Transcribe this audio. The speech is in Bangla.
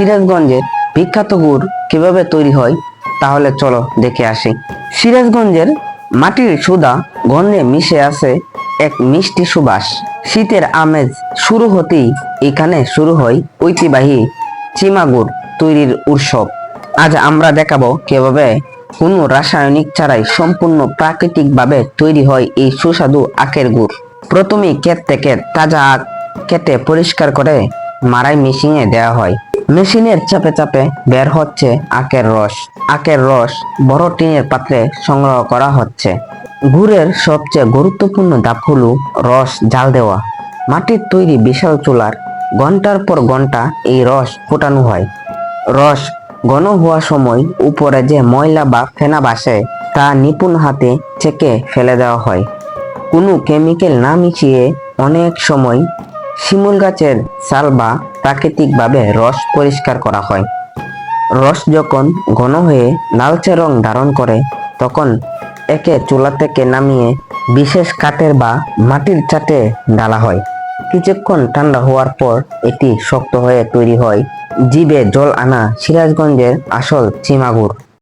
সিরাজগঞ্জের বিখ্যাত গুড় কীভাবে তৈরি হয়, তাহলে চলো দেখে আসি। সিরাজগঞ্জের মাটির সুদা গন্ধে মিশে আছে এক মিষ্টি সুবাস। শীতের আমেজ শুরু হতেই এখানে শুরু হয় ঐতিহ্যবাহী চিমাগুড় তৈরির উৎসব। আজ আমরা দেখাবো কীভাবে কোনো রাসায়নিক ছাড়াই সম্পূর্ণ প্রাকৃতিকভাবে তৈরি হয় এই সুস্বাদু আখের গুড়। প্রথমেই ক্ষেত থেকে তাজা আখ কেটে পরিষ্কার করে মারাই মেশিনে দেওয়া হয়। মেশিনের চাপে চাপে বের হচ্ছে আখের রস। আখের রস বড় টিনের পাত্রে সংগ্রহ করা হচ্ছে। গুড়ের সবচেয়ে গুরুত্বপূর্ণ ধাপ হলো রস জাল দেওয়া। মাটির তৈরি বিশাল চুলার ঘণ্টার পর ঘণ্টা এই রস ফোটানো হয়। রস ঘন হওয়ার সময় উপরে যে ময়লা বা ফেনা বাসে তা নিপুণ হাতে চেকে ফেলে দেওয়া হয়। কোনো কেমিক্যাল না মিশিয়ে অনেক সময় শিমুল গাছের ছাল বা প্রাকৃতিকভাবে রস পরিষ্কার করা হয়। রস যখন ঘন হয়ে লালচে রং ধারণ করে, তখন একে চুলা থেকে নামিয়ে বিশেষ কাঠের বা মাটির চাটে ডালা হয়। কিছুক্ষণ ঠান্ডা হওয়ার পর এটি শক্ত হয়ে তৈরি হয়। জীবে জল আনা সিরাজগঞ্জের আসল চিমাগুড়।